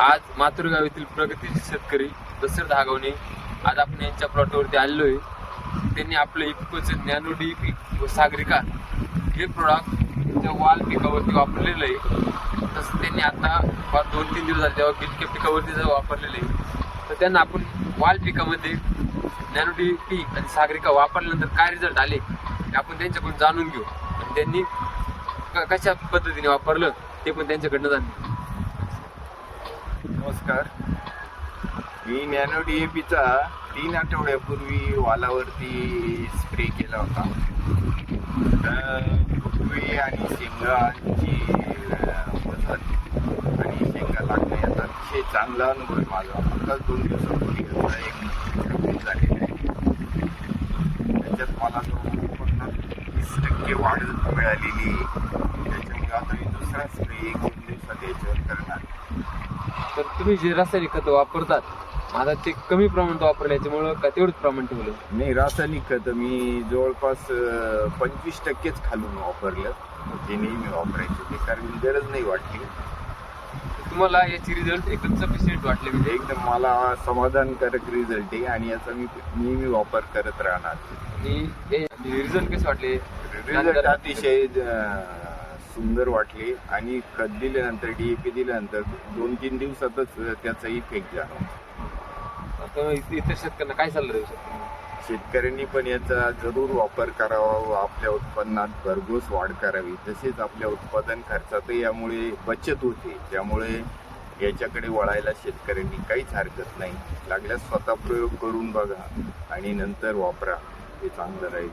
आज मातृगाव येथील प्रगतीचे शेतकरी दशरथ हागवणे आज आपण यांच्या प्लॉटवरती आलेलो आहे त्यांनी आपलं इफकोचे नॅनो डीपी व सागरिका हे प्रोडक्ट त्या वाल पिकावरती वापरलेलं आहे. तसं त्यांनी आता फार दोन तीन दिवस झाले तेव्हा गिलक्या पिकावरती जर वापरलेलं आहे. तर त्यांना आपण वाल पिकामध्ये नॅनो डीपी आणि सागरिका वापरल्यानंतर काय रिझल्ट आले आपण त्यांच्याकडून जाणून घेऊ. आणि त्यांनी क- कशा पद्धतीने वापरलं ते पण त्यांच्याकडनं जाणून नमस्कार. मी नॅनो डी ए पीचा तीन आठवड्यापूर्वी वालावरती स्प्रे केला होता. पृथ्वी आणि शेंगाची अं, आणि शेंगा लागणे याचा अतिशय चांगला अनुभव आहे माझा. आताच दोन दिवसापूर्वी याचा एक झालेला आहे. त्याच्यात मला जो पन्नास वीस टक्के वाढ मिळालेली. एक दोन दिवसात याच्यावर करणार तर तुम्ही जे रासायनिक खतं वापरतात आता ते कमी प्रमाणात वापरलं याच्यामुळं का तेवढंच प्रमाण ठेवलं? नाही रासायनिक खत मी जवळपास पंचवीस टक्केच खालून वापरलं. जे नेहमी वापरायचे ते कारण गरज नाही वाटली. तुम्हाला याची रिझल्ट एकदम सफिशियंट वाटले म्हणजे? एकदम मला समाधानकारक रिझल्ट आहे आणि याचा मी नेहमी वापर करत राहणार. रिझल्ट कसे वाटले? रिझल्ट अतिशय सुंदर वाटले आणि खत दिल्यानंतर डीएपी दिल्यानंतर दोन तीन दिवसातच त्याचा इफेक्ट झाला आता इतर शेतकऱ्यांना काय सल्ला देऊ शकतो शेतकऱ्यांनी पण याचा जरूर वापर करावा व आपल्या उत्पन्नात भरघोस वाढ करावी. तसेच आपल्या उत्पादन खर्चातही यामुळे बचत होते. त्यामुळे याच्याकडे वळायला शेतकऱ्यांनी काहीच हरकत नाही. लागल्यास स्वतः प्रयोग करून बघा आणि नंतर वापरा. हे चांगलं राहील.